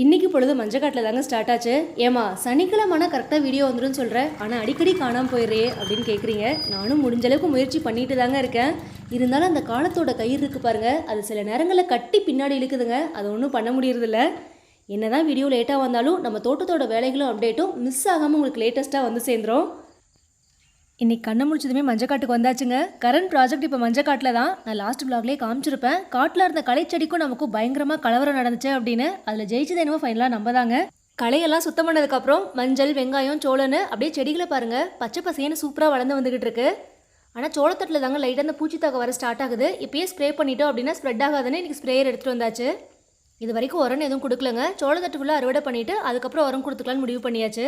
இன்னைக்கு பொழுது மஞ்சக்காட்டில் தாங்க ஸ்டார்ட் ஆச்சு. ஏமா ஆனால் கரெக்டாக வீடியோ வந்துடும் சொல்கிறேன் ஆனால் அடிக்கடி காணாமல் போயிடுறே அப்படின்னு கேட்குறீங்க நானும் முடிஞ்ச அளவுக்கு முயற்சி பண்ணிட்டு தாங்க இருக்கேன். இருந்தாலும் அந்த காலத்தோட கயிறு இருக்குது பாருங்கள் அது சில நேரங்களில் கட்டி பின்னாடி இழுக்குதுங்க. அது ஒன்றும் பண்ண முடியறதில்ல. என்னதான் வீடியோ லேட்டாக வந்தாலும் நம்ம தோட்டத்தோட வேலைகளும் அப்டேட்டும் மிஸ் ஆகாமல் உங்களுக்கு லேட்டஸ்ட்டாக வந்து சேர்ந்துரும். இன்னைக்கு கண்ணை முடிச்சதுமே மஞ்சக்காட்டுக்கு வந்தாச்சுங்க. கரண்ட் ப்ராஜெக்ட் இப்போ மஞ்சக்காட்டில் தான் நான் லாஸ்ட் ப்ளாக்லேயே காமிச்சிருப்பேன். காட்டில் இருந்த கலைச்செடிக்கும் நமக்கும் பயங்கரமாக கலவரம் நடந்துச்சு அப்படின்னு. அதில் ஜெயிச்சது என்னமோ ஃபைனலாக நம்ம தாங்க களையெல்லாம் சுத்தம் பண்ணதுக்கப்புறம் மஞ்சள் வெங்காயம் சோளன்னு அப்படியே செடிகளை பாருங்கள் பச்சை பசேன்னு சூப்பராக வளர்ந்து வந்துகிட்டு இருக்கு. ஆனால் சோளத்தட்டில் தாங்க லைட்டாக அந்த பூச்சி தாக்க வர ஸ்டார்ட் ஆகுது. இப்பயே ஸ்ப்ரே பண்ணிட்டோம் அப்படின்னா ஸ்ப்ரெட் ஆகாதுன்னு இன்னைக்கு ஸ்ப்ரேயர் எடுத்துகிட்டு வந்தாச்சு. இது வரைக்கும் உரம் எதுவும் கொடுக்கலங்க. சோளத்தட்டு ஃபுல்லாக அறுவடை பண்ணிவிட்டு அதுக்கப்புறம் உரம் கொடுத்துக்கலான்னு முடிவு பண்ணியாச்சு.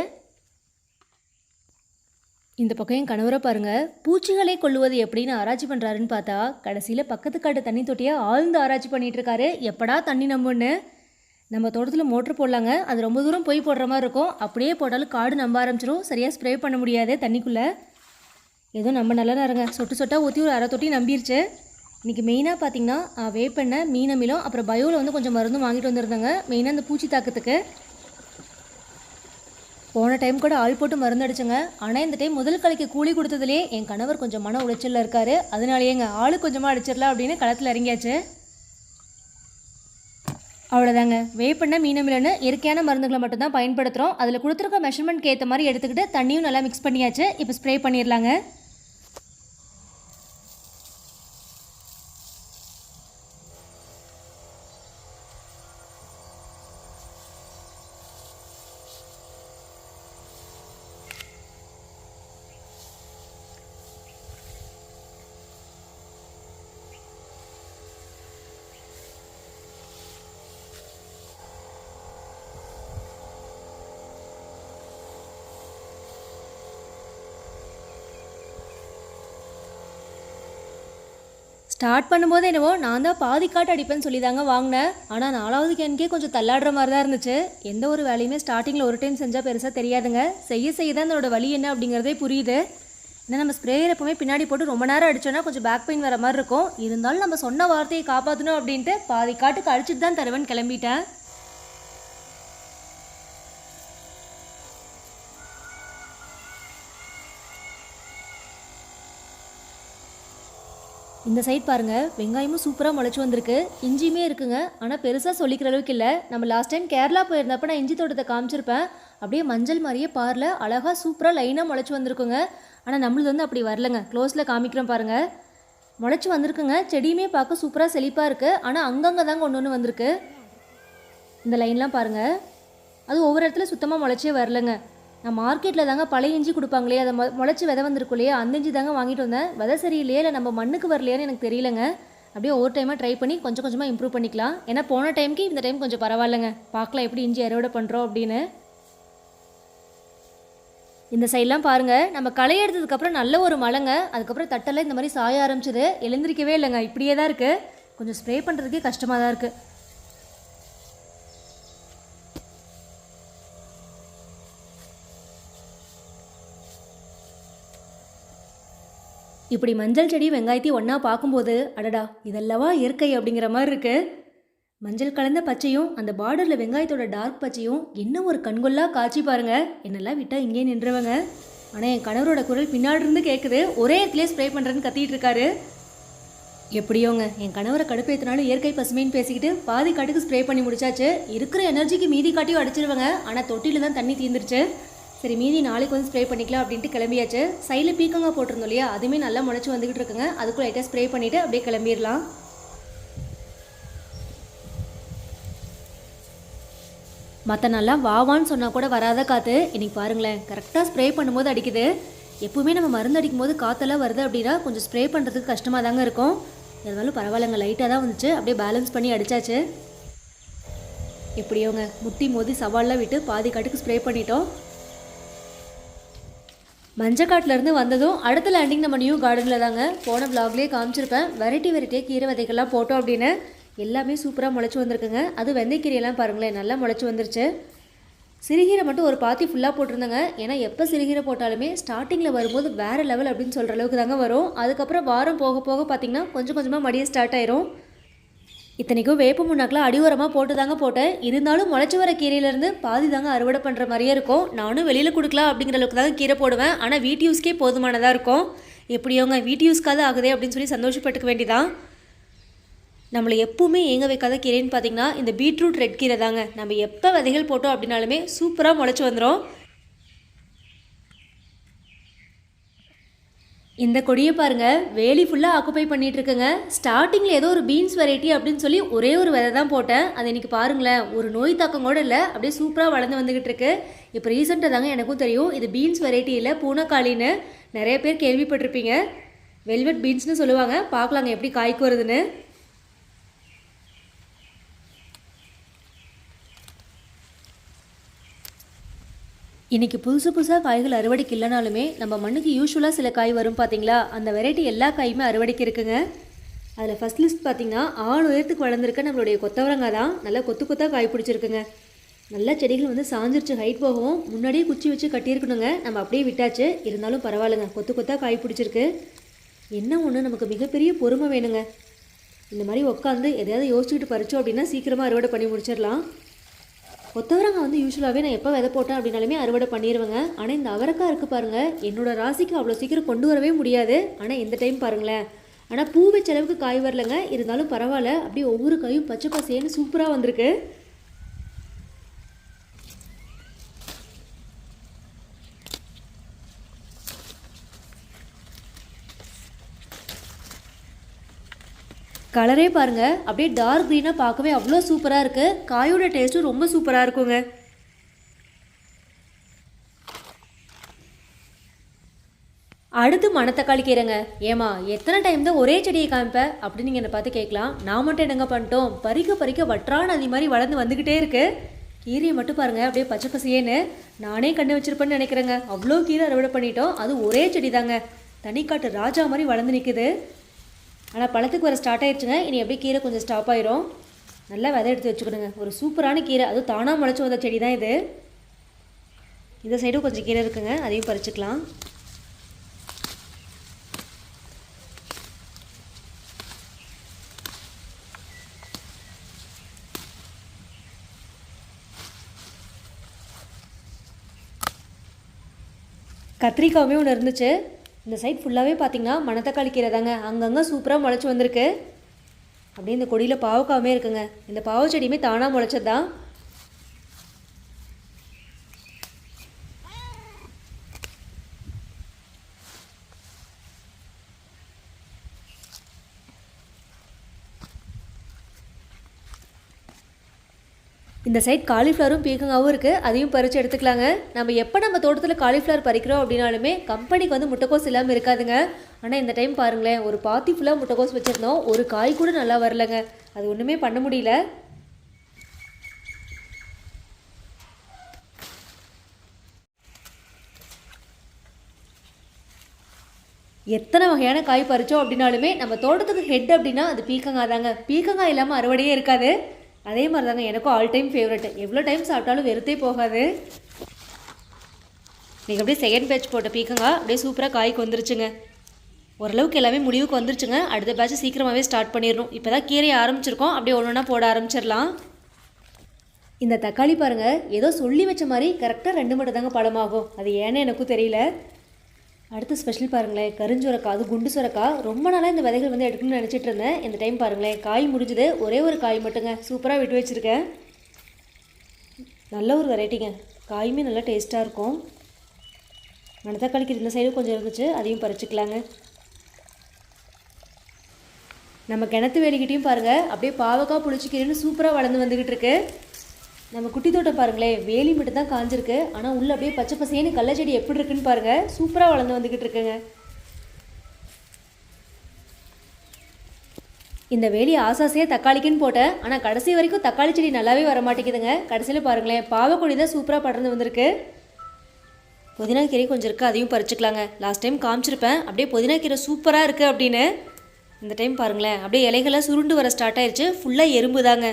இந்த பக்கம் என் கணவரை பாருங்கள் பூச்சிகளை கொள்ளுவது எப்படின்னு ஆராய்ச்சி பண்ணுறாருன்னு பார்த்தா கடைசியில் பக்கத்து காட்டு தண்ணி தொட்டியை ஆழ்ந்து ஆராய்ச்சி பண்ணிகிட்ருக்காரு எப்படா தண்ணி நம்புன்னு? நம்ம தோட்டத்தில் மோட்ரு போடலாங்க. அது ரொம்ப தூரம் போய் போடுற மாதிரி இருக்கும். அப்படியே போட்டாலும் காடு நம்ப ஆரம்பிச்சிடும் சரியாக ஸ்ப்ரே பண்ண முடியாது தண்ணிக்குள்ளே. ஏதோ நம்ம நல்ல நேரங்க. சொட்டு சொட்டாக ஊற்றி ஒரு அரை தொட்டி நம்பிருச்சு. இன்றைக்கி மெயினாக பார்த்தீங்கன்னா வேப்பெண்ணெய் மீன் மீனமிலம் அப்புறம் பயோவில் வந்து கொஞ்சம் மருந்தும் வாங்கிட்டு வந்திருந்தாங்க. மெயினாக இந்த பூச்சி தாக்கத்துக்கு. போன டைம் கூட ஆள் போட்டு மருந்து அடிச்சுங்க ஆனால் இந்த டைம் முதல் கலைக்கு கூலி கொடுத்ததுலேயே என் கணவர் கொஞ்சம் மன உளைச்சலில் இருக்காரு. அதனாலேயேங்க ஆள் கொஞ்சமாக அடிச்சிடலாம் அப்படின்னு களத்தில் இறங்கியாச்சு. அவ்வளோதாங்க வேப்பெண்ணெய் மீனமிலன்னு இயற்கையான மருந்துகளை மட்டும்தான் பயன்படுத்துகிறோம் அதில் கொடுத்துருக்க மெஷர்மெண்ட்க்கு ஏற்ற மாதிரி எடுத்துக்கிட்டு தண்ணியும் நல்லா மிக்ஸ் பண்ணியாச்சு. இப்போ ஸ்ப்ரே பண்ணிடலாங்க. ஸ்டார்ட் பண்ணும்போது என்னவோ நான் தான் பாதி காட்டு அடிப்பேன்னு சொல்லி தாங்க வாங்கினேன். ஆனால் நாலாவது கேன்கே கொஞ்சம் தள்ளாடுற மாதிரி தான் இருந்துச்சு. எந்த ஒரு வேலையுமே ஸ்டார்டிங்கில் ஒரு டைம் செஞ்சால் பெருசாக தெரியாதுங்க. செய்ய செய்ய தான் அதோட வழி என்ன அப்படிங்கிறதே புரியுது. ஏன்னா நம்ம ஸ்ப்ரேயர் எப்பவுமே பின்னாடி போட்டு ரொம்ப நேரம் அடிச்சோன்னா கொஞ்சம் பேக் பெயின் வர மாதிரி இருக்கும். இருந்தாலும் நம்ம சொன்ன வார்த்தையை காப்பாற்றணும் அப்படின்ட்டு பாதி காட்டுக்கு அடிச்சுட்டு தான் தருவேன்னு கிளம்பிட்டேன். இந்த சைட் பாருங்க. வெங்காயமும் சூப்பராக முளைச்சி வந்திருக்கு. இஞ்சியுமே இருக்குங்க. ஆனால் பெருசாக சொல்லிக்கிற அளவுக்கு இல்லை. நம்ம லாஸ்ட் டைம் கேரளா போயிருந்தப்ப நான் இஞ்சி தோட்டத்தை காமிச்சிருப்பேன். அப்படியே மஞ்சள் மாதிரியே பாரில் அழகாக சூப்பராக லைனாக முளைச்சி வந்திருக்குங்க. ஆனால் நம்மளுது வந்து அப்படி வரலங்க. க்ளோஸில் காமிக்கிறோம் பாருங்கள் முளைச்சி வந்திருக்குங்க. செடியுமே பார்க்க சூப்பராக செழிப்பாக இருக்குது ஆனால் அங்கங்கே தாங்க ஒன்று ஒன்று வந்திருக்கு. இந்த லைன்லாம் பாருங்கள் அது ஒவ்வொரு இடத்துல சுத்தமாக முளைச்சே வரலங்க. நான் மார்க்கெட்டில் தாங்க பழைய இஞ்சி கொடுப்பாங்களே அதை மொ முளைச்சி விதை வந்திருக்கும் இல்லையா? அந்த இஞ்சி தாங்க வாங்கிட்டு வந்தேன். விதை சரியில்லையே? இல்லை நம்ம மண்ணுக்கு வரலையான்னு எனக்கு தெரியலங்க. அப்படியே ஒவ்வொரு டைமாக ட்ரை பண்ணி கொஞ்சம் கொஞ்சமாக இம்ப்ரூவ் பண்ணிக்கலாம். ஏன்னா போன டைம்க்கு இந்த டைம் கொஞ்சம் பரவாயில்லைங்க. பார்க்கலாம் எப்படி இஞ்சி அறுவடை பண்ணுறோம் அப்படின்னு. இந்த சைட்லாம் பாருங்கள் நம்ம களை எடுத்ததுக்கப்புறம் நல்ல ஒரு மழைங்க. அதுக்கப்புறம் தட்டெல்லாம் இந்த மாதிரி சாய ஆரம்பிச்சது. எழுந்திரிக்கவே இல்லைங்க. இப்படியே தான் இருக்குது கொஞ்சம் ஸ்ப்ரே பண்ணுறதுக்கே கஷ்டமாக தான் இருக்குது இப்படி மஞ்சள் செடி வெங்காயத்தையும் ஒன்றா பார்க்கும்போது அடடா இதெல்லவா இயற்கை அப்படிங்கிற மாதிரி இருக்கு. மஞ்சள் கலந்த பச்சையும் அந்த பார்டரில் வெங்காயத்தோட டார்க் பச்சையும் என்ன ஒரு கண்கொள்ளா காட்சி பாருங்க. என்னெல்லாம் விட்டால் இங்கேயே நின்றவங்க. ஆனால் என் கணவரோட குரல் பின்னாடி இருந்து கேட்குது ஒரே இடத்துலேயே ஸ்ப்ரே பண்ணுறேன்னு கத்திட்டு இருக்காரு. எப்படியோங்க என் கணவரை கடுப்பேற்றினாலும் இயற்கை பசுமைன்னு பேசிக்கிட்டு பாதி காட்டுக்கு ஸ்ப்ரே பண்ணி முடிச்சாச்சு. இருக்கிற எனர்ஜிக்கு மீதி காட்டியும் அடிச்சிருவாங்க. ஆனால் தொட்டியில் தான் தண்ணி தீர்ந்துருச்சு சரி மீதி நாளைக்கு வந்து ஸ்ப்ரே பண்ணிக்கலாம் அப்படின்ட்டு கிளம்பியாச்சு. சைடில் பீக்கங்காய் போட்டிருந்தோம் இல்லையா? அதுவுமே நல்லா முளைச்சி வந்துக்கிட்டு இருக்குங்க. அதுக்குள்ளே லைட்டாக ஸ்ப்ரே பண்ணிவிட்டு அப்படியே கிளம்பிடலாம். மற்ற நல்லா வாவான்னு சொன்னால் கூட வராத காற்று இன்னைக்கு பாருங்களேன் கரெக்டாக ஸ்ப்ரே பண்ணும்போது அடிக்குது. எப்பவுமே நம்ம மருந்து அடிக்கும் போது காற்றெல்லாம் வருது அப்படின்னா கொஞ்சம் ஸ்ப்ரே பண்ணுறதுக்கு கஷ்டமாக தாங்க இருக்கும். இருந்தாலும் பரவாயில்லைங்க லைட்டாக தான் வந்துச்சு. அப்படியே பேலன்ஸ் பண்ணி அடிச்சாச்சு. எப்படியோங்க முட்டி மோதி சவால்லாம் விட்டு பாதி காட்டுக்கு ஸ்ப்ரே பண்ணிட்டோம். மஞ்சக்காட்டிலேருந்து வந்ததும் அடுத்த லேண்டிங் நம்ம நியூ கார்டனில் தாங்க போன விளாக்லேயே காமிச்சிருப்பேன். வெரைட்டி வெரைட்டியாக கீரை விதைகள்லாம் போட்டோம் அப்படின்னு. எல்லாமே சூப்பராக முளைச்சி வந்திருக்குங்க. அது வெந்தயக்கீரையெல்லாம் பாருங்களேன் நல்லா முளைச்சி வந்துருச்சு. சிறுகீரை மட்டும் ஒரு பாத்தி ஃபுல்லாக போட்டிருந்தேங்க. ஏன்னா எப்போ சிறுகீரை போட்டாலுமே ஸ்டார்டிங்கில் வரும்போது வேறு லெவல் அப்படின்னு சொல்கிற அளவுக்கு தாங்க வரும். அதுக்கப்புறம் வாரம் போக போக பார்த்திங்கன்னா கொஞ்சம் கொஞ்சமாக மடியை ஸ்டார்ட் ஆயிரும். இத்தனைக்கும் வேப்ப முன்னாக்கில் அடிவரமாக போட்டு தாங்க போட்டேன். இருந்தாலும் முளைச்சி வர கீரையிலேருந்து பாதி தாங்க அறுவடை பண்ணுற மாதிரியே இருக்கும். நானும் வெளியில் கொடுக்கலாம் அப்படிங்கிற அளவுக்கு தாங்க கீரை போடுவேன். ஆனால் வீட்டு யூஸ்க்கே போதுமானதாக இருக்கும். எப்படியோங்க வீட்டு யூஸ்க்காக ஆகுதே அப்படின்னு சொல்லி சந்தோஷப்பட்டுக்க வேண்டியதான் நம்மளை எப்பவுமே ஏங்க வைக்காத கீரைன்னு பார்த்தீங்கன்னா இந்த பீட்ரூட் ரெட் கீரை தாங்க. நம்ம எப்போ விதைகள் போட்டோம் அப்படின்னாலுமே சூப்பராக முளைச்சி வந்துடும் இந்த கொடியை பாருங்க வேலி ஃபுல்லாக ஆக்குப்பை பண்ணிட்டு இருக்குங்க ஸ்டார்டிங்கில் ஏதோ ஒரு பீன்ஸ் வெரைட்டி அப்படின்னு சொல்லி ஒரே ஒரு விதை தான் போட்டேன். அது இன்னைக்கு பாருங்களேன் ஒரு நோய் தாக்கம் கூட இல்லை அப்படியே சூப்பராக வளர்ந்து வந்துகிட்டு இருக்கு இப்போ ரீசெண்டாக தாங்க எனக்கும் தெரியும் இது பீன்ஸ் வெரைட்டி இல்லை பூனைக்காளின்னு நிறைய பேர் கேள்விப்பட்டிருப்பீங்க. வெல்வெட் பீன்ஸ்னு சொல்லுவாங்க. பார்க்கலாங்க எப்படி காய்க்கு வருதுன்னு. இன்றைக்கி புதுசு புதுசாக காய்கள் அறுவடைக்கு இல்லைனாலுமே நம்ம மண்ணுக்கு யூஸ்வலாக சில காய் வரும் பார்த்தீங்களா அந்த வெரைட்டி எல்லா காயுமே அறுவடைக்கு இருக்குங்க. அதில் ஃபஸ்ட் லிஸ்ட் பார்த்தீங்கன்னா ஆள் உயரத்துக்கு வளர்ந்துருக்க நம்மளுடைய கொத்தவரங்காய் தான். நல்லா கொத்து கொத்தாக காய் பிடிச்சிருக்குங்க. நல்லா செடிகள் வந்து சாஞ்சிருச்சு ஹைட் போகவும் முன்னாடியே குச்சி வச்சு கட்டியிருக்கணுங்க. நம்ம அப்படியே விட்டாச்சு. இருந்தாலும் பரவாயில்லைங்க. கொத்து கொத்தாக காய் பிடிச்சிருக்கு. என்ன ஒன்று நமக்கு மிகப்பெரிய பொறுமை வேணுங்க. இந்த மாதிரி உட்காந்து எதையாவது யோசிச்சுக்கிட்டு பறிச்சோம் அப்படின்னா சீக்கிரமாக அறுவடை பண்ணி முடிச்சிடலாம். கொத்தவரங்க வந்து யூஸ்வலாகவே நான் எப்போ விதை போட்டேன் அப்படின்னாலுமே அறுவடை பண்ணிடுவேங்க ஆனால் இந்த அவரக்காய் இருக்குது பாருங்கள் என்னோட ராசிக்கு அவ்வளோ சீக்கிரம் கொண்டு வரவே முடியாது. ஆனால் இந்த டைம் பாருங்களேன். ஆனால் பூ வச்ச அளவுக்கு காய் வரலங்க. இருந்தாலும் பரவாயில்ல. அப்படியே ஒவ்வொரு காயும் பச்சை பசேன்னு சூப்பராக வந்திருக்கு. கலரே பாருங்க. அப்படியே டார்க் க்ரீனாக பார்க்கவே அவ்வளோ சூப்பராக இருக்குது காயோட டேஸ்ட்டும் ரொம்ப சூப்பராக இருக்குங்க. அடுத்து மணத்தக்காளி கீரைங்க. ஏமா எத்தனை டைம் தான் ஒரே செடியை காமிப்ப? அப்படின்னு நீங்கள் என்னை பார்த்து கேட்கலாம். நான் மட்டும் என்னங்க பண்ணிட்டோம்? பறிக்க பறிக்க வற்றான நதி மாதிரி வளர்ந்து வந்துக்கிட்டே இருக்கு. கீரையை மட்டும் பாருங்க அப்படியே பச்சை பசையேன்னு நானே கண்டு வச்சிருப்பேன்னு நினைக்கிறேங்க. அவ்வளோ கீரை அறுவடை பண்ணிட்டோம். அது ஒரே செடி தாங்க தனிக்காட்டு ராஜா மாதிரி வளர்ந்து நிற்குது ஆனால் பழத்துக்கு வர ஸ்டார்ட் ஆயிடுச்சுங்க இனி அப்படியே கீரை கொஞ்சம் ஸ்டாப் ஆயிரும். நல்லா விதை எடுத்து வச்சுக்கணுங்க ஒரு சூப்பரான கீரை. அதுவும் தானாக முளைச்சி வந்த செடி தான் இது. இந்த சைடும் கொஞ்சம் கீரை இருக்குங்க. அதையும் பறிச்சுக்கலாம். கத்திரிக்காவே ஒன்று இருந்துச்சு. இந்த சைட் ஃபுல்லாகவே பார்த்தீங்கன்னா மணத்தக்காளி கீரை தாங்க. அங்கங்கே சூப்பராக முளைச்சி வந்திருக்கு. அப்படியே இந்த கொடியில் பாவக்காவுமே இருக்குங்க. இந்த பாவச்செடியுமே தானாக முளைச்சது தான் இந்த சைட் காலிஃப்ளவரும் பீக்கங்காவும் இருக்குது அதையும் பறித்து எடுத்துக்கலாங்க. நம்ம எப்போ நம்ம தோட்டத்தில் காலிஃப்ளவர் பறிக்கிறோம் அப்படின்னாலுமே கம்பெனிக்கு வந்து முட்டைக்கோஸ் இல்லாமல் இருக்காதுங்க. ஆனால் இந்த டைம் பாருங்களேன் ஒரு பாத்தி ஃபுல்லாக முட்டைக்கோஸ் வச்சுருந்தோம். ஒரு காய் கூட நல்லா வரலங்க. அது ஒன்றுமே பண்ண முடியல. எத்தனை வகையான காய் பறித்தோம் அப்படின்னாலுமே நம்ம தோட்டத்துக்கு ஹெட் அப்படின்னா அது பீக்கங்காய் தாங்க. பீக்கங்காய் இல்லாமல் அறுவடையே இருக்காது. அதே மாதிரி தாங்க எனக்கும் ஆல் டைம் ஃபேவரட் எவ்வளோ டைம் சாப்பிட்டாலும் வெறுத்தே போகாது. நீங்கள் அப்படியே செகண்ட் பேட்ச் போட்ட பீக்கங்கா அப்படியே சூப்பராக காய்க்கு வந்துருச்சுங்க. ஓரளவுக்கு எல்லாமே முடிவுக்கு வந்துருச்சுங்க. அடுத்த பேட்ச் சீக்கிரமாகவே ஸ்டார்ட் பண்ணிடணும். இப்போ தான் கீரையை ஆரம்பிச்சிருக்கோம். அப்படியே ஒன்று ஒன்றா போட ஆரம்பிச்சிடலாம். இந்த தக்காளி பாருங்கள் ஏதோ சொல்லி வச்ச மாதிரி கரெக்டாக ரெண்டு மட்டும் தாங்க பழமாகும். அது ஏன்னு எனக்கும் தெரியல. அடுத்து ஸ்பெஷல் பாருங்களேன் கருஞ்சுரக்காய் அது குண்டு சுரக்காய் ரொம்ப நாளாக இந்த விதைகள் வந்து எடுக்கணும்னு நினச்சிட்டு இருந்தேன். இந்த டைம் பாருங்களேன் காய் முடிஞ்சது. ஒரே ஒரு காய் மட்டுங்க. சூப்பராக விட்டு வச்சுருக்கேன். நல்ல ஒரு வெரைட்டிங்க காயுமே நல்லா டேஸ்ட்டாக இருக்கும். மணத்தக்காளிக்கு இந்த சைடு கொஞ்சம் இருந்துச்சு. அதையும் பறிச்சுக்கலாங்க. நம்ம கிணத்து வேலிக்கிட்டேயும் பாருங்கள் அப்படியே பாவக்காய் புளிச்சிக்கிறேன்னு சூப்பராக வளர்ந்து வந்துக்கிட்டு இருக்கு. நம்ம குட்டி தோட்டம் பாருங்களேன் வேலி மட்டும் தான் காஞ்சிருக்கு. ஆனால் உள்ள அப்படியே பச்சை பசேன்னு கடல செடி எப்படி இருக்குன்னு பாருங்கள் சூப்பராக வளர்ந்து வந்துக்கிட்டு இருக்குங்க. இந்த வேலி ஆசாசியாக தக்காளிக்குன்னு போட்டேன். ஆனால் கடைசி வரைக்கும் தக்காளி செடி நல்லாவே வர மாட்டேங்குதுங்க கடைசியில் பாருங்களேன் பாவக்கொடி தான் சூப்பராக படர்ந்து வந்திருக்கு. புதினா கீரை கொஞ்சம் இருக்குது அதையும் பறிச்சுக்கலாங்க. லாஸ்ட் டைம் காமிச்சிருப்பேன். அப்படியே புதினா கீரை சூப்பராக இருக்குது அப்படின்னு. இந்த டைம் பாருங்களேன் அப்படியே இலைகள்லாம் சுருண்டு வர ஸ்டார்ட் ஆயிடுச்சு ஃபுல்லாக எறும்பு தாங்க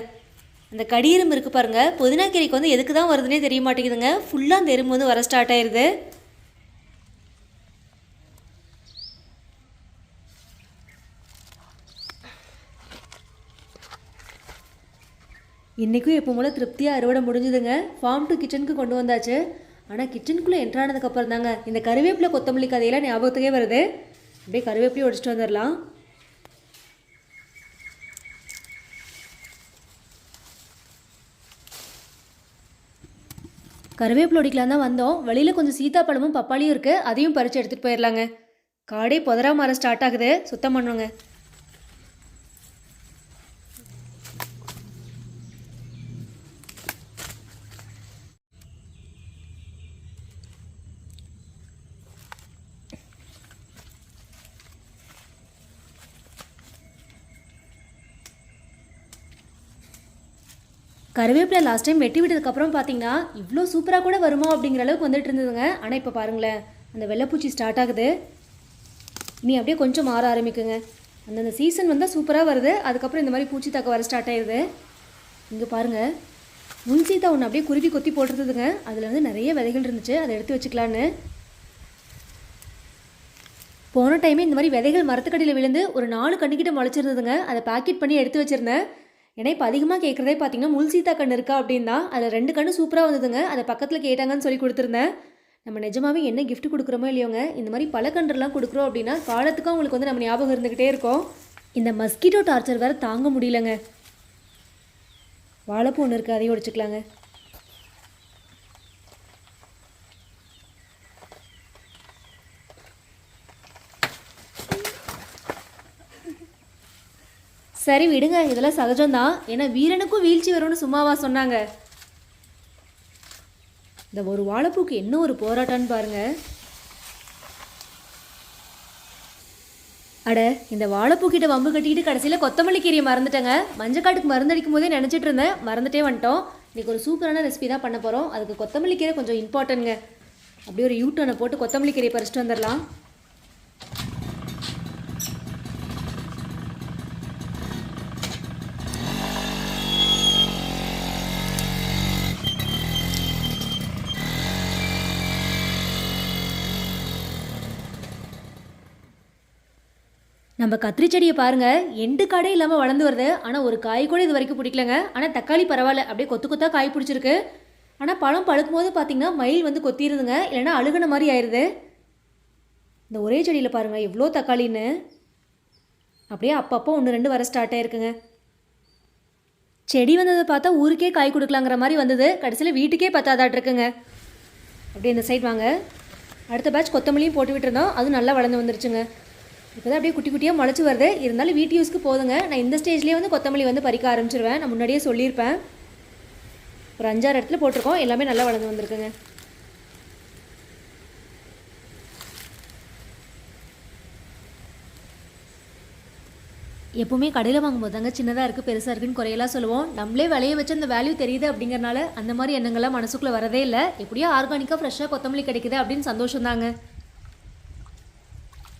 அந்த கடியெறும்பு இருக்குது பாருங்கள் புதினா கீரைக்கு வந்து எதுக்கு தான் வருதுன்னே தெரிய மாட்டேங்குதுங்க. ஃபுல்லாக அந்த எறும்பு வந்து வர ஸ்டார்ட் ஆயிடுது இன்றைக்கும் எப்போ போல திருப்தியாக அறுவடை முடிஞ்சுதுங்க. ஃபார்ம் டு கிச்சனுக்கு கொண்டு வந்தாச்சு. ஆனால் கிச்சனுக்குள்ளே என்ட்ரானதுக்கப்புறம் தாங்க இந்த கருவேப்பிலை கொத்தமல்லி கதையெல்லாம் ஞாபகத்துக்கே வருது. அப்படியே கருவேப்பிலையும் ஒடிச்சிட்டு வந்துடலாம் கருவேப்பிலொடிக்கலாம் தான் வந்தோம். வெளியில் கொஞ்சம் சீத்தாப்பழமும் பப்பாளியும் இருக்குது அதையும் பறித்து எடுத்துகிட்டு போயிடலாங்க காடே புதரா மாற ஸ்டார்ட் ஆகுது. சுத்தம் பண்ணுங்க. கருவேப்பிலை லாஸ்ட் டைம் வெட்டி விட்டதுக்கப்புறம் பார்த்தீங்கன்னா இவ்வளோ சூப்பராக கூட வருமா அப்படிங்கிற அளவுக்கு வந்துட்டு இருந்ததுங்க. ஆனால் இப்போ பாருங்களேன் அந்த வெள்ளைப்பூச்சி ஸ்டார்ட் ஆகுது. இனி அப்படியே கொஞ்சம் மாற ஆரம்பிக்குங்க. அந்தந்த சீசன் வந்தால் சூப்பராக வருது. அதுக்கப்புறம் இந்த மாதிரி பூச்சி தாக்க வர ஸ்டார்ட் ஆயிடுது இங்கே பாருங்கள் முன்சீத்தா ஒன்று அப்படியே குருவி கொத்தி போட்டிருந்ததுங்க. அதில் வந்து நிறைய விதைகள் இருந்துச்சு. அதை எடுத்து வச்சுக்கலான்னு. போன டைமே இந்த மாதிரி விதைகள் மரத்துக்கடியில் விழுந்து ஒரு நாலு கண்ணுக்கிட்ட முளைச்சிருந்ததுங்க. அதை பேக்கெட் பண்ணி எடுத்து வச்சுருந்தேன். ஏன்னா இப்போ அதிகமாக கேட்குறதே பார்த்தீங்கன்னா முள் சீத்தா கண்ணு இருக்கா அப்படின்னா அதில் ரெண்டு கண்ணு சூப்பராக வந்ததுங்க. அதை பக்கத்தில் கேட்டாங்கன்னு சொல்லி கொடுத்துருந்தேன். நம்ம நிஜமாவே என்ன கிஃப்ட் கொடுக்குறோமோ இல்லையோங்க இந்த மாதிரி பல கன்றுலாம் கொடுக்குறோம் அப்படின்னா காலத்துக்கும் அவங்களுக்கு வந்து நம்ம ஞாபகம் இருந்துக்கிட்டே இருக்கோம். இந்த மஸ்கிட்டோ டார்ச்சர் வேறு தாங்க முடியலங்க. வாழைப்பூ ஒன்று இருக்குது அதையும் உடச்சிக்கலாங்க சரி விடுங்க இதெல்லாம் சகஜம்தான். ஏன்னா வீரனுக்கும் வீழ்ச்சி வரும்னு சும்மாவா சொன்னாங்க. இந்த ஒரு வாழைப்பூக்கு என்ன ஒரு போராட்டம்னு பாருங்க. அட இந்த வாழைப்பூக்கிட்ட வம்பு கட்டிக்கிட்டு கடைசியில் கொத்தமல்லி கீரையை மறந்துட்டேங்க. மஞ்சக்காட்டுக்கு மருந்தடிக்கும் போதே நினச்சிட்டு இருந்தேன். மறந்துட்டே வந்துட்டோம். இன்றைக்கி ஒரு சூப்பரான ரெசிபி தான் பண்ண போகிறோம் அதுக்கு கொத்தமல்லி கீரை கொஞ்சம் இம்பார்ட்டன்ங்க அப்படியே ஒரு யூட்டனை போட்டு கொத்தமல்லி கீரையை பறிச்சிட்டு வந்துடலாம். நம்ம கத்திரி செடியை பாருங்க. எண்டு காடே இல்லாமல் வளர்ந்து வருது. ஆனால் ஒரு காய் கூட இது வரைக்கும் பிடிக்கலங்க. ஆனால் தக்காளி பரவாயில்ல. அப்படியே கொத்து கொத்தா காய் பிடிச்சிருக்கு. ஆனால் பழம் பழுக்கும் போது பார்த்தீங்கன்னா மயில் வந்து கொத்திடுதுங்க இல்லைன்னா அழுகுன மாதிரி ஆயிடுது இந்த ஒரே செடியில் பாருங்க. எவ்வளோ தக்காளின்னு. அப்படியே அப்பப்போ ஒன்று ரெண்டு வர ஸ்டார்ட் ஆயிருக்குங்க. செடி வந்ததை பார்த்தா ஊருக்கே காய் கொடுக்கலாங்கிற மாதிரி வந்தது. கடைசியில் வீட்டுக்கே பத்தாதாட்டு இருக்குங்க. அப்படியே இந்த சைடு வாங்க. அடுத்த பேட்ச் கொத்தமல்லியும் போட்டு விட்டுருந்தோம். அதுவும் நல்லா வளர்ந்து வந்துருச்சுங்க. இப்போ தான் அப்படியே குட்டி குட்டியாக முளைச்சி வருது. இருந்தாலும் வீட்டு யூஸ்க்கு போதுங்க. நான் இந்த ஸ்டேஜ்லேயே வந்து கொத்தமல்லி வந்து பறிக்க ஆரம்பிச்சிருவேன். நான் முன்னாடியே சொல்லியிருப்பேன். ஒரு அஞ்சாறு இடத்துல போட்டிருக்கோம். எல்லாமே நல்லா வளர்ந்து வந்திருக்குங்க. எப்போவுமே கடையில் வாங்கும்போது தாங்க சின்னதாக இருக்குது பெருசாக இருக்குன்னு குறையெல்லாம் சொல்லுவோம். நம்மளே விளைய வச்சு அந்த வேல்யூ தெரியுது அப்படிங்கறனால அந்த மாதிரி எண்ணங்கள்லாம் மனசுக்குள்ளே வரதே இல்லை. எப்படியோ ஆர்கானிக்காக ஃப்ரெஷ்ஷாக கொத்தமல்லி கிடைக்குது அப்படின்னு சந்தோஷம் தாங்க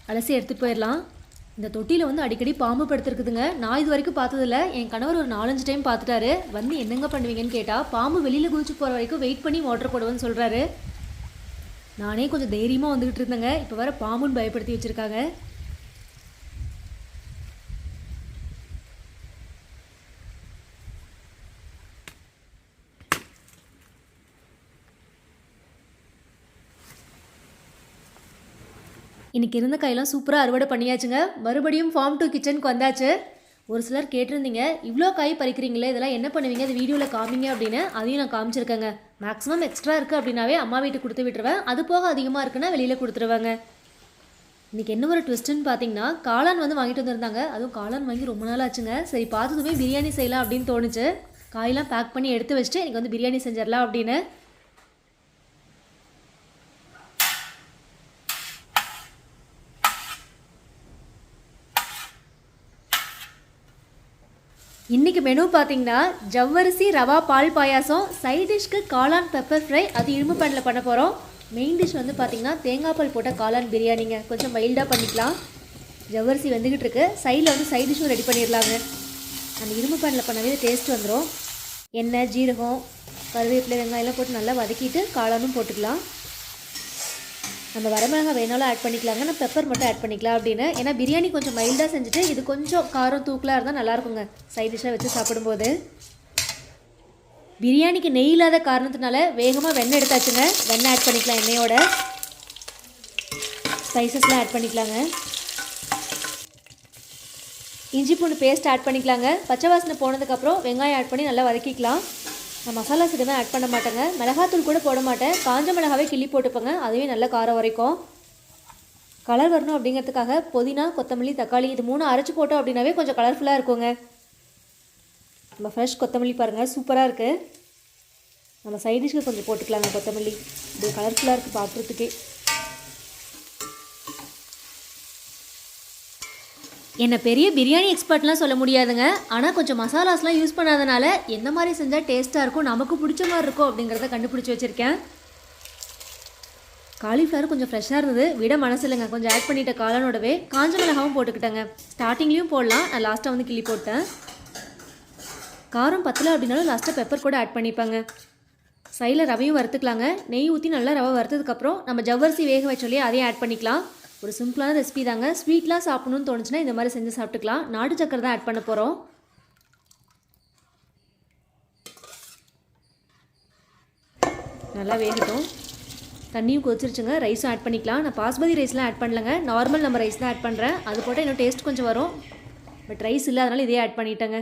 அலசி எடுத்துகிட்டு போயிடலாம். இந்த தொட்டியில் வந்து அடிக்கடி பாம்பு படுத்துருக்குதுங்க. நான் இது வரைக்கும் பார்த்ததில்ல. என் கணவர் ஒரு நாலஞ்சு டைம் பார்த்துட்டாரு. வந்து என்னங்க பண்ணுவீங்கன்னு கேட்டால் பாம்பு வெளியில் குதிச்சு போகிற வரைக்கும் வெயிட் பண்ணி மோட்டர் போடுவேன்னு சொல்கிறாரு நானே கொஞ்சம் தைரியமாக வந்துக்கிட்டு இருந்தேங்க. இப்போ வர பாம்புன்னு பயப்படுத்தி வச்சுருக்காங்க. இன்னைக்கு இருந்த காயெல்லாம் சூப்பராக அறுவடை பண்ணியாச்சுங்க. மறுபடியும் ஃபார்ம் டு கிச்சனுக்கு வந்தாச்சு. ஒரு சிலர் கேட்டிருந்தீங்க இவ்வளோ காய் பறிக்கிறீங்களே இதெல்லாம் என்ன பண்ணுவீங்க? அது வீடியோவில் காமிங்க அப்படின்னு. அதையும் நான் காமிச்சிருக்கேங்க. மேக்ஸிமம் எக்ஸ்ட்ரா இருக்குது அப்படின்னாவே அம்மா வீட்டுக்கு கொடுத்து விட்டுருவேன். அது போக அதிகமாக இருக்குன்னா வெளியில் கொடுத்துருவாங்க. இன்றைக்கி என்ன ஒரு ட்விஸ்ட்டுன்னு பார்த்தீங்கன்னா காளான் வந்து வாங்கிட்டு வந்திருந்தாங்க. அதுவும் காளான் வாங்கி ரொம்ப நாள் ஆச்சுங்க. சரி பார்த்ததுமே பிரியாணி செய்யலாம் அப்படின்னு தோணுச்சு. காயெல்லாம் பேக் பண்ணி எடுத்து வச்சுட்டு எனக்கு வந்து பிரியாணி செஞ்சிடலாம் அப்படின்னு. இன்றைக்கி மெனு பார்த்தீங்கன்னா ஜவ்வரிசி ரவா பால் பாயாசம் சைட் டிஷ்க்கு காளான் பெப்பர் ஃப்ரை அது இரும்பு பேனில் பண்ண போகிறோம் மெயின் டிஷ் வந்து பார்த்திங்கன்னா தேங்காய் பால் போட்ட காளான் பிரியாணிங்க. கொஞ்சம் மைல்டாக பண்ணிக்கலாம். ஜவ்வரிசி வந்துக்கிட்டு இருக்கு. சைடில் வந்து சைட் டிஷ்ஷும் ரெடி பண்ணிடலாங்க. அந்த இரும்பு பேனில் பண்ணவே டேஸ்ட் வந்துடும் எண்ணெய் ஜீரகம் கருவேப்பிலை வெங்காயம்லாம் போட்டு நல்லா வதக்கிட்டு காளானும் போட்டுக்கலாம். நம்ம வரமிளகாய் வேணாலும் ஆட் பண்ணிக்கலாங்க. நான் பெப்பர் மட்டும் ஆட் பண்ணிக்கலாம் அப்படின்னு. ஏன்னா பிரியாணி கொஞ்சம் மைல்டாக செஞ்சுட்டு இது கொஞ்சம் காரம் தூக்கலாக இருந்தால் நல்லாயிருக்குங்க. சைட் டிஷ்ஷாக வச்சு சாப்பிடும்போது. பிரியாணிக்கு நெய் இல்லாத காரணத்தினால வேகமாக வெண்ணெய் எடுத்தாச்சுங்க. வெண்ணெய் ஆட் பண்ணிக்கலாம் எண்ணெயோட. ஸ்பைசஸ்லாம் ஆட் பண்ணிக்கலாங்க. இஞ்சி பூண்டு பேஸ்ட் ஆட் பண்ணிக்கலாங்க. பச்சை வாசனை போனதுக்கப்புறம் வெங்காயம் ஆட் பண்ணி நல்லா வதக்கிக்கலாம். நான் மசாலாஸ் எதுவுமே ஆட் பண்ண மாட்டேங்க. மிளகாத்தூள் கூட போட மாட்டேன். காஞ்ச மிளகாவே கிள்ளி போட்டுப்பேங்க. அதுவே நல்ல காரம் வரைக்கும். கலர் வரணும் அப்படிங்கிறதுக்காக புதினா கொத்தமல்லி தக்காளி இது மூணு அரைச்சி போட்டோம் அப்படின்னாவே கொஞ்சம் கலர்ஃபுல்லாக இருக்குங்க. நம்ம ஃப்ரெஷ் கொத்தமல்லி பாருங்கள் சூப்பராக இருக்குது நம்ம சைடிஷ்க்கு கொஞ்சம் போட்டுக்கலாங்க கொத்தமல்லி. இது கலர்ஃபுல்லாக இருக்குது பார்க்குறதுக்கே என்னை பெரிய பிரியாணி எக்ஸ்பர்ட்லாம் சொல்ல முடியாதுங்க. ஆனால் கொஞ்சம் மசாலாஸ்லாம் யூஸ் பண்ணாதனால எந்த மாதிரி செஞ்சால் டேஸ்ட்டாக இருக்கும் நமக்கு பிடிச்ச மாதிரி இருக்கும் அப்படிங்கிறத கண்டுபிடிச்சி வச்சுருக்கேன். காலிஃப்ளவர் கொஞ்சம் ஃப்ரெஷ்ஷாக இருந்தது. விட மனசு இல்லைங்க கொஞ்சம் ஆட் பண்ணிட்ட காளானோடவே காஞ்ச மிளகாவும் போட்டுக்கிட்டேங்க. ஸ்டார்டிங்லேயும் போடலாம். நான் லாஸ்ட்டாக வந்து கிள்ளி போட்டேன். காரம் பத்தலை அப்படின்னாலும் லாஸ்ட்டாக பெப்பர் கூட ஆட் பண்ணிப்பாங்க. சைடில் ரவையும் வறுத்துக்கலாங்க. நெய் ஊற்றி நல்லா ரவை வறுத்ததுக்கப்புறம் நம்ம ஜவ்வரிசி வேக வச்சோலையே அதையும் ஆட் பண்ணிக்கலாம். ஒரு சிம்பிளான ரெசிபி தாங்க. ஸ்வீட்லாம் சாப்பிடணும்னு தோணுச்சுன்னா இந்த மாதிரி செஞ்சு சாப்பிட்டுக்கலாம். நாட்டு சக்கரை தான் ஆட் பண்ண போகிறோம் நல்லா வேகட்டும். தண்ணியும் கொதிச்சிருச்சுங்க. ரைஸும் ஆட் பண்ணிக்கலாம். நான் பாஸ்மதி ரைஸ்லாம் ஆட் பண்ணலங்க. நார்மல் நம்ம ரைஸ் தான் ஆட் பண்ணுறேன் அது போட்டால் இன்னும் டேஸ்ட் கொஞ்சம் வரும். பட் ரைஸ் இல்லை அதனால் இதே ஆட் பண்ணிட்டேங்க.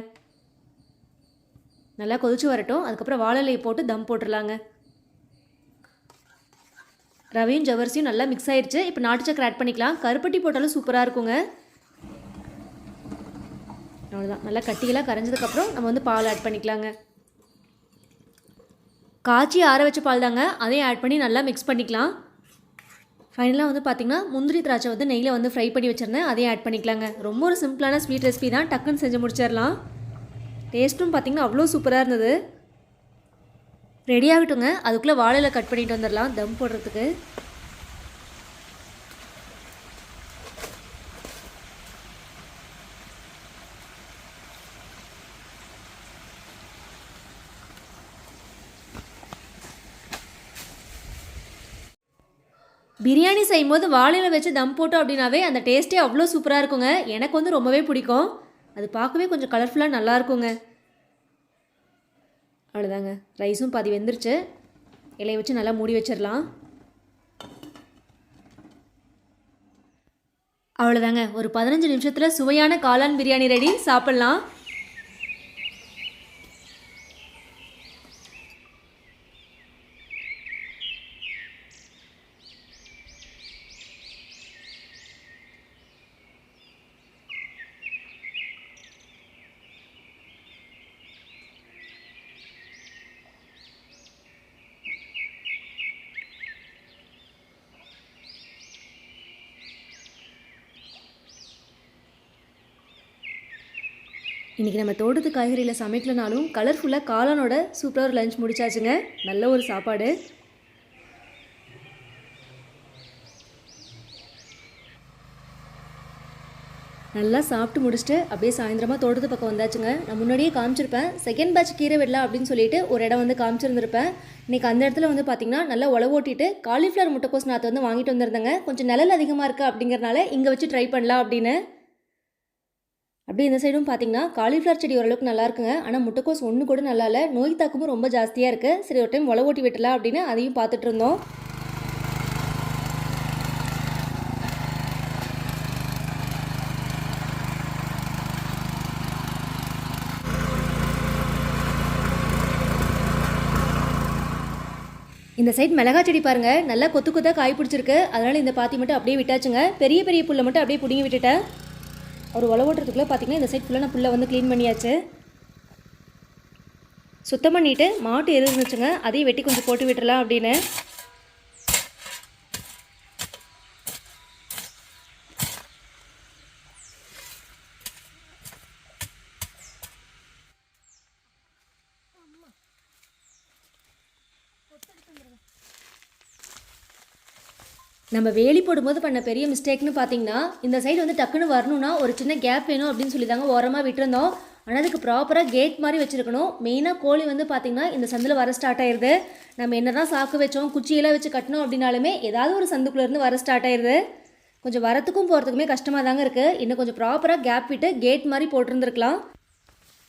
நல்லா கொதிச்சு வரட்டும். அதுக்கப்புறம் வாழை இலையை போட்டு தம் போட்டுடலாங்க. ரவையும் ஜவர்சியும் நல்லா மிக்ஸ் ஆயிடுச்சு இப்போ நாட்டு சக்கரை ஆட் பண்ணிக்கலாம். கருப்பட்டி போட்டாலும் சூப்பராக இருக்குங்க. அவ்வளோதான் நல்லா கட்டியெல்லாம் கரைஞ்சதுக்கப்புறம் நம்ம வந்து பால் ஆட் பண்ணிக்கலாங்க. காய்ச்சி ஆற வச்ச பால் தாங்க. அதையும் ஆட் பண்ணி நல்லா மிக்ஸ் பண்ணிக்கலாம். ஃபைனலாக வந்து பார்த்திங்கன்னா முந்திரி திராட்சை வந்து நெய்யில் வந்து ஃப்ரை பண்ணி வச்சுருந்தேன். அதையும் ஆட் பண்ணிக்கலாங்க. ரொம்ப ஒரு சிம்பிளான ஸ்வீட் ரெசிபி தான். டக்குன்னு செஞ்சு முடிச்சிடலாம். டேஸ்ட்டும் பார்த்திங்கன்னா அவ்வளோ சூப்பராக இருந்தது. ரெடி ஆகட்டுங்க அதுக்குள்ளே வாழையில் கட் பண்ணிட்டு வந்துடலாம் தம் போடுறதுக்கு. பிரியாணி செய்யும்போது வாழையில் வச்சு தம் போட்டோம் அப்படின்னாவே அந்த டேஸ்ட்டே அவ்வளோ சூப்பராக இருக்குங்க. எனக்கு வந்து ரொம்பவே பிடிக்கும். அது பார்க்கவே கொஞ்சம் கலர்ஃபுல்லாக நல்லா இருக்குங்க. அவ்வளோதாங்க ரைஸும் பாதி வெந்துருச்சு. இலையை வச்சு நல்லா மூடி வச்சிடலாம் அவ்வளோதாங்க ஒரு பதினஞ்சு நிமிஷத்தில் சுவையான காளான் பிரியாணி ரெடி சாப்பிட்லாம். இன்றைக்கி நம்ம தோட்டத்து காய்கறியில் சமைக்கலனாலும் கலர்ஃபுல்லாக காளானோட சூப்பராக ஒரு லஞ்ச் முடிச்சாச்சுங்க. நல்ல ஒரு சாப்பாடு. நல்லா சாப்பிட்டு முடிச்சுட்டு அப்படியே சாயந்தரமாக தோட்டத்து பக்கம் வந்தாச்சுங்க. நான் முன்னாடியே காமிச்சிருப்பேன். செகண்ட் பேட்ச் கீரை விடலாம் அப்படின்னு சொல்லிட்டு ஒரு இடம் வந்து காமிச்சிருந்திருப்பேன். இன்றைக்கி அந்த இடத்துல வந்து பார்த்திங்கன்னா நல்லா உழவு ஓட்டிட்டு காலிஃப்ளவர் முட்டைக்கோஸ் நாற்று வந்து வாங்கிட்டு வந்திருந்தேங்க. கொஞ்சம் நிழல் அதிகமாக இருக்குது அப்படிங்கிறனால இங்கே வச்சு ட்ரை பண்ணலாம் அப்படின்னு. அப்படியே இந்த சைடும் பார்த்தீங்கன்னா காலிஃப்ளவர் செடி ஓரளவுக்கு நல்லா இருக்குங்க. ஆனால் முட்டைக்கோஸ் ஒன்று கூட நல்லா இல்லை. நோய் தாக்கமும் ரொம்ப ஜாஸ்தியாக இருக்குது சரி ஒரு டைம் உழவு ஓட்டி விட்டலாம் அப்படின்னு அதையும் பார்த்துட்டு இருந்தோம். இந்த சைட் மிளகா செடி பாருங்கள் நல்லா கொத்து கொத்தாக காய் பிடிச்சிருக்கு. அதனால் இந்த பாத்தி மட்டும் அப்படியே விட்டாச்சுங்க. பெரிய பெரிய புல்லை மட்டும் அப்படியே பிடுங்கி விட்டுட்டேன். ஒரு உழவு ஓட்டுறதுக்குள்ளே பார்த்தீங்கன்னா இந்த சைட் ஃபுல்லாக நான் ஃபுல்லாக வந்து க்ளீன் பண்ணியாச்சு. சுத்தம் பண்ணிவிட்டு மாட்டு எரு இருந்துச்சுங்க அதையும் வெட்டி கொஞ்சம் போட்டு விட்டுறலாம் அப்படின்னு. நம்ம வேலி போடும்போது பண்ண பெரிய மிஸ்டேக்னு பார்த்தீங்கன்னா இந்த சைடு வந்து டக்குன்னு வரணும்னா ஒரு சின்ன கேப் வேணும் அப்படின்னு சொல்லி தாங்க ஓரமாக விட்டுருந்தோம். ஆனால் அதுக்கு ப்ராப்பராக கேட் மாதிரி வச்சுருக்கணும். மெயினாக கோழி வந்து பார்த்திங்கன்னா இந்த சந்தில் வர ஸ்டார்ட் ஆயிடுது நம்ம என்ன தான் சாக்கு வச்சோம் குச்சியெல்லாம் வச்சு கட்டினோம் அப்படின்னாலுமே ஏதாவது ஒரு சந்துக்குள்ளேருந்து வர ஸ்டார்ட் ஆயிடுது கொஞ்சம் வரத்துக்கும் போகிறதுக்குமே கஷ்டமாக தாங்க இருக்குது இன்னும் கொஞ்சம் ப்ராப்பராக கேப் விட்டு கேட் மாதிரி போட்டிருந்துருக்கலாம்.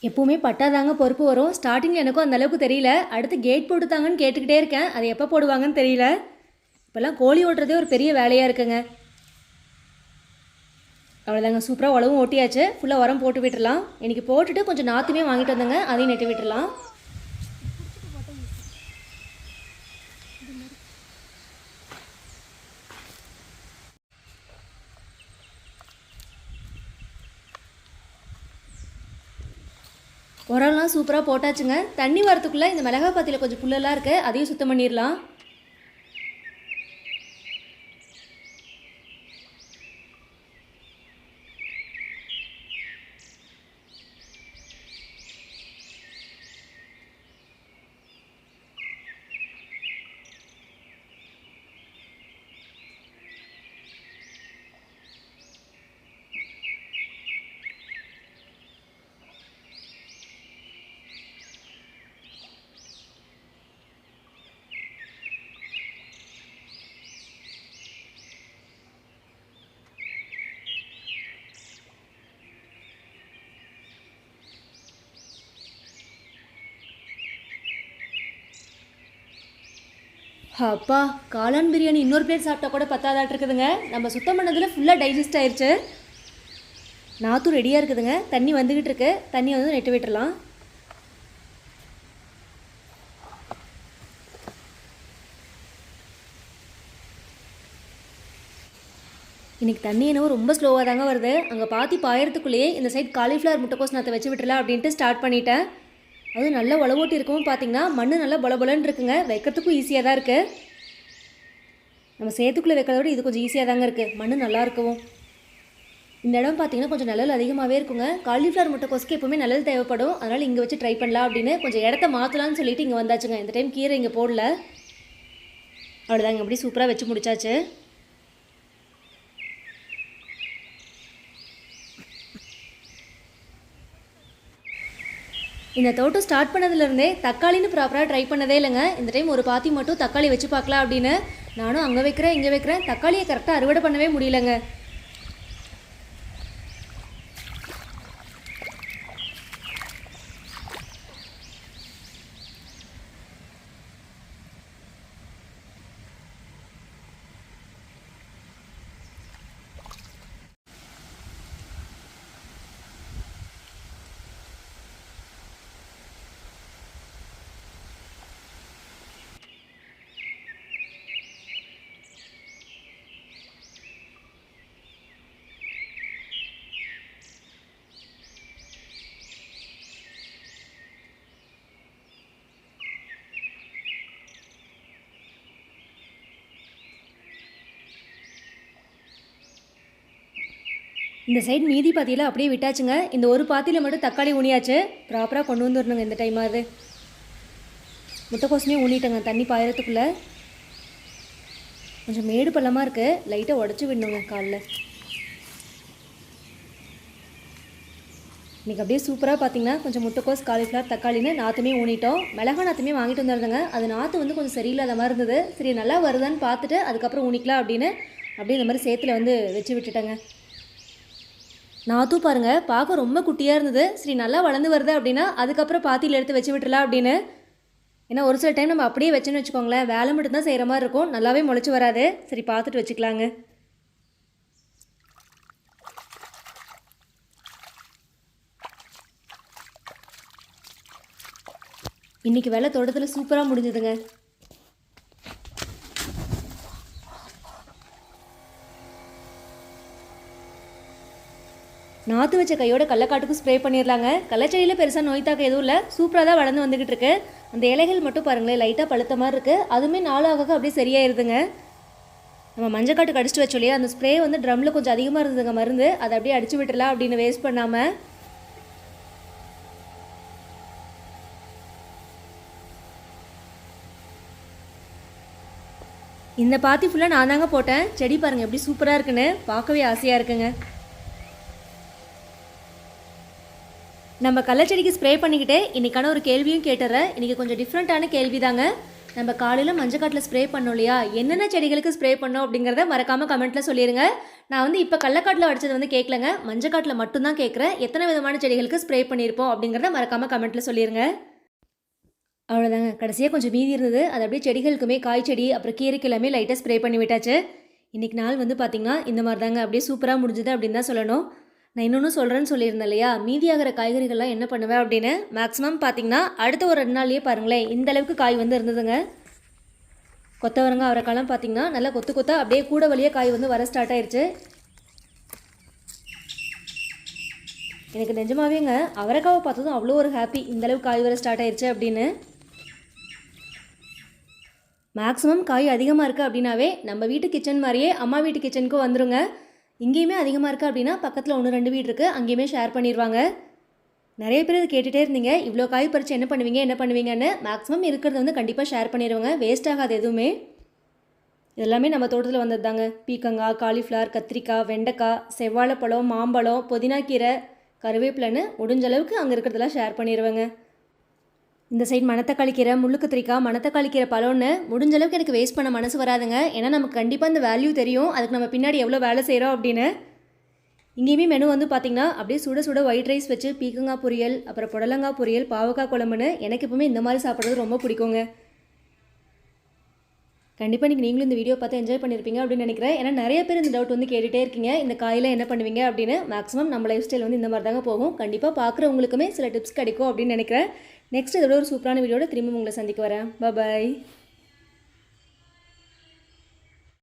எப்பவுமே பட்டாதாங்க பொறுப்பு வரும். ஸ்டார்டிங்கில் எனக்கும் அந்தளவுக்கு தெரியல. அடுத்து கேட் போட்டுத்தாங்கன்னு கேட்டுக்கிட்டே இருக்கேன். அது எப்போ போடுவாங்கன்னு தெரியல. இப்போல்லாம் கோழி ஓட்டுறதே ஒரு பெரிய வேலையாக இருக்குங்க. அவ்வளோதாங்க சூப்பராக உழவும் ஓட்டியாச்சு. ஃபுல்லாக உரம் போட்டு விட்டுடலாம் இன்றைக்கி போட்டுட்டு கொஞ்சம் நாற்றுமே வாங்கிட்டு வந்தேங்க. அதையும் நெட்டு விட்டுடலாம் உரம்லாம் சூப்பராக போட்டாச்சுங்க. தண்ணி வரத்துக்குள்ளே இந்த மிளகா பாத்தியில் கொஞ்சம் புல்லெல்லாம் இருக்குது அதையும் சுத்தம் பண்ணிடலாம் அப்பா காளான் பிரியாணி இன்னொரு பிளேட் சாப்பிட்டா கூட பத்தாதாட்டு இருக்குதுங்க. நம்ம சுத்தம் பண்ணதில் ஃபுல்லாக டைஜஸ்ட் ஆயிடுச்சு நாற்றும் ரெடியாக இருக்குதுங்க. தண்ணி வந்துக்கிட்டு இருக்கு. தண்ணி வந்து நெட்டு விட்டுடலாம் இன்றைக்கி தண்ணி என்னவோ ரொம்ப ஸ்லோவாக தாங்க வருது. அங்கே பாத்தி பாயறதுக்குள்ளேயே இந்த சைட் காலிஃப்ளவர் முட்டைக்கோஸ் நாற்றை வச்சு விட்டுலாம் அப்படின்ட்டு ஸ்டார்ட் பண்ணிட்டேன். அதுவும் நல்லா உழவோட்டி இருக்கவும் பார்த்தீங்கன்னா மண் நல்லா பொலபொலன்னு இருக்குங்க. வைக்கிறதுக்கும் ஈஸியாக தான் இருக்குது நம்ம சேத்துக்குள்ளே வைக்கிறத விட இது கொஞ்சம் ஈஸியாக தாங்க இருக்குது மண் நல்லா இருக்கவும். இந்த இடம் பார்த்தீங்கன்னா கொஞ்சம் நிழல் அதிகமாகவே இருக்குங்க. காலிஃப்ளவர் முட்டைக்கோஸ்க்கு எப்பவுமே நிழல் தேவைப்படும். அதனால் இங்கே வச்சு ட்ரை பண்ணலாம் அப்படின்னு கொஞ்சம் இடத்த மாற்றலாம்னு சொல்லிட்டு இங்கே வந்தாச்சுங்க. இந்த டைம் கீரை இங்கே போடல. அவ்வளோதாங்க இப்படி சூப்பராக வச்சு முடிச்சாச்சு. இந்த தோட்டம் ஸ்டார்ட் பண்ணதுலேருந்தே தக்காளின்னு ப்ராப்பராக ட்ரை பண்ணதே இல்லைங்க. இந்த டைம் ஒரு பாத்தி மட்டும் தக்காளி வச்சு பார்க்கலாம் அப்படின்னு. நானும் அங்கே வைக்கிறேன் இங்கே வைக்கிறேன். தக்காளியை கரெக்டாக அறுவடை பண்ணவே முடியலங்க. இந்த சைடு மீதி பாத்தியில் அப்படியே விட்டாச்சுங்க. இந்த ஒரு பாத்தியில் மட்டும் தக்காளி ஊனியாச்சு. ப்ராப்பராக கொண்டு வந்துடணுங்க இந்த டைமாவது முட்டைக்கோசுமே ஊனிட்டேங்க தண்ணி பாயறதுக்குள்ளே கொஞ்சம் மேடு பள்ளமாக இருக்குது லைட்டாக உடச்சி விடணுங்க காலில். இன்றைக்கி அப்படியே சூப்பராக பார்த்தீங்கன்னா கொஞ்சம் முட்டைக்கோஸ் காலிஃப்ளவர் தக்காளின்னு நாற்றுமே ஊனிட்டோம். மிளகா நாற்றுமே வாங்கிட்டு வந்துருந்தேங்க அது நாற்று வந்து கொஞ்சம் சரியில்லாத மாதிரி இருந்தது. சரி நல்லா வருதான்னு பார்த்துட்டு அதுக்கப்புறம் ஊனிக்கலாம் அப்படின்னு அப்படியே இந்த மாதிரி சேத்துல வந்து வச்சு விட்டுட்டேங்க. நாத்தும் பாருங்க பார்க்க ரொம்ப குட்டியாக இருந்தது. சரி நல்லா வளர்ந்து வருது அப்படின்னா அதுக்கப்புறம் பாத்தியில் எடுத்து வச்சு விட்டுலாம் அப்படின்னு. ஏன்னா ஒரு சில டைம் நம்ம அப்படியே வச்சுன்னு வச்சுக்கோங்களேன் வேலை மட்டும் தான் செய்கிற மாதிரி இருக்கும். நல்லாவே முளைச்சி வராது. சரி பார்த்துட்டு வச்சுக்கலாங்க. இன்னைக்கு வேலை தோட்டத்தில் சூப்பராக முடிஞ்சதுங்க. நாற்று வச்ச கையோட கள்ளக்காட்டுக்கும் ஸ்ப்ரே பண்ணிடலாங்க. கள்ளச்செடியில் பெருசாக நோய் தாக்கம் எதுவும் இல்லை. சூப்பராக தான் வளர்ந்து வந்துக்கிட்டு இருக்கு. அந்த இலைகள் மட்டும் பாருங்களேன் லைட்டாக பழுத்த மாதிரி இருக்குது அதுவுமே நாளாக அப்படியே சரியாயிருதுங்க. நம்ம மஞ்சக்காட்டு கடிச்சிட்டு வச்சோம் இல்லையா? அந்த ஸ்ப்ரே வந்து ட்ரம்மில் கொஞ்சம் அதிகமாக இருந்ததுங்க மருந்து. அதை அப்படியே அடிச்சு விட்டுலாம் அப்படின்னு வேஸ்ட் பண்ணாமல் இந்த பாத்தி ஃபுல்லாக நான் தாங்க போட்டேன். செடி பாருங்கள் எப்படி சூப்பராக இருக்குன்னு. பார்க்கவே ஆசையாக இருக்குங்க. நம்ம கள்ளச்செடிக்கு ஸ்ப்ரே பண்ணிக்கிட்டே இன்றைக்கான ஒரு கேள்வியும் கேட்டுறேன். இன்றைக்கி கொஞ்சம் டிஃப்ரெண்ட்டான கேள்வி தாங்க நம்ம காலையில் மஞ்சக்காட்டில் ஸ்ப்ரே பண்ணோம் இல்லையா? என்னென்ன செடிகளுக்கு ஸ்ப்ரே பண்ணோம் அப்படிங்கிறத மறக்காமல் கமெண்ட்டில் சொல்லிடுங்க நான் வந்து இப்போ கடலக்காட்டில் அடித்தது வந்து கேட்கலங்க மஞ்சக்காட்டில் மட்டும்தான் கேட்குறேன் எத்தனை விதமான செடிகளுக்கு ஸ்ப்ரே பண்ணியிருப்போம் அப்படிங்கிறத மறக்காமல் கமெண்ட்டில் சொல்லிடுங்க அவ்வளோதாங்க கடைசியாக கொஞ்சம் மீதி இருந்தது. அது அப்படியே செடிகளுக்குமே காய் செடி அப்புறம் கீரைக்கு எல்லாமே லைட்டாக ஸ்ப்ரே பண்ணி விட்டாச்சு. இன்றைக்கி நாள் வந்து பார்த்திங்கன்னா இந்த மாதிரி தாங்க அப்படியே சூப்பராக முடிஞ்சுது அப்படின்னு தான் சொல்லணும். நான் இன்னொன்று சொல்கிறேன்னு சொல்லியிருந்தேன் இல்லையா? மீதியாகிற காய்கறிகள்லாம் என்ன பண்ணுவேன் அப்படின்னு? மேக்ஸிமம் பார்த்தீங்கன்னா அடுத்த ஒரு ரெண்டு நாள்லேயே பாருங்களேன் இந்த அளவுக்கு காய் வந்து இருந்ததுங்க. கொத்தவரங்க அவரைக்காலாம் பார்த்தீங்கன்னா நல்லா கொத்து கொத்தா அப்படியே கூட வழியே காய் வந்து வர ஸ்டார்ட் ஆயிடுச்சு எனக்கு நிஜமாவேங்க அவரைக்காவை பார்த்ததும் அவ்வளோ ஒரு ஹாப்பி இந்த அளவுக்கு காய் வர ஸ்டார்ட் ஆயிடுச்சு அப்படின்னு. மேக்ஸிமம் காய் அதிகமாக இருக்குது அப்படின்னாவே நம்ம வீட்டு கிச்சன் மாதிரியே அம்மா வீட்டு கிச்சனுக்கும் வந்துருங்க. இங்கேயுமே அதிகமாக இருக்குது அப்படின்னா பக்கத்தில் ஒன்று ரெண்டு வீடு இருக்குது அங்கேயுமே ஷேர் பண்ணிடுவாங்க நிறைய பேர் கேட்டுகிட்டே இருந்தீங்க. இவ்வளோ காய் பறித்து என்ன பண்ணுவீங்க என்ன பண்ணுவீங்கன்னு மேக்ஸிமம் இருக்கிறத வந்து கண்டிப்பாக ஷேர் பண்ணிடுவாங்க வேஸ்ட் ஆகாது எதுவுமே. எல்லாமே நம்ம தோட்டத்தில் வந்தது தாங்க பீக்கங்காய் காலிஃப்ளவர் கத்திரிக்காய் வெண்டைக்காய் செவ்வாழைப்பழம் மாம்பழம் புதினாக்கீரை கருவேப்பிலன்னு முடிஞ்ச அளவுக்கு அங்கே இருக்கிறதெல்லாம் ஷேர் பண்ணிடுவேங்க இந்த சைடு மணத்தக்காளி கீரை முள்ளு கத்திரிக்காய் மணத்தக்காளி கீரை பழம்னு முடிஞ்ச அளவுக்கு எனக்கு வேஸ்ட் பண்ண மனசு வராதுங்க. ஏன்னா நமக்கு கண்டிப்பாக இந்த வேல்யூ தெரியும். அதுக்கு நம்ம பின்னாடி எவ்வளோ வேலை செய்கிறோம் அப்படின்னு. இங்கேயுமே மெனு வந்து பார்த்திங்கன்னா அப்படியே சுட சுட ஒயிட் ரைஸ் வச்சு பீக்கங்காய் பொரியல் அப்புறம் புடலங்காய் பொரியல் பாவக்காய் குழம்புன்னு எனக்கு எப்பவுமே இந்த மாதிரி சாப்பிட்றது ரொம்ப பிடிக்குங்க. கண்டிப்பாக நீங்கள் நீங்களும் இந்த வீடியோ பார்த்து என்ஜாய் பண்ணியிருப்பீங்க அப்படின்னு நினைக்கிறேன். ஏன்னா நிறைய பேர் இந்த டவுட் வந்து கேட்டுகிட்டே இருக்கீங்க. இந்த காயில் என்ன பண்ணுவீங்க அப்படின்னு. மேக்ஸிமம் நம்ம லைஃப் ஸ்டைல் வந்து இந்த மாதிரி தாங்க போகும். கண்டிப்பாக பார்க்குறவங்களுக்குமே சில டிப்ஸ் கிடைக்கும் அப்படின்னு நினைக்கிறேன். நெக்ஸ்ட் இதோட ஒரு சூப்பரான வீடியோட திரும்ப உங்களை சந்திக்க வரேன். பாய்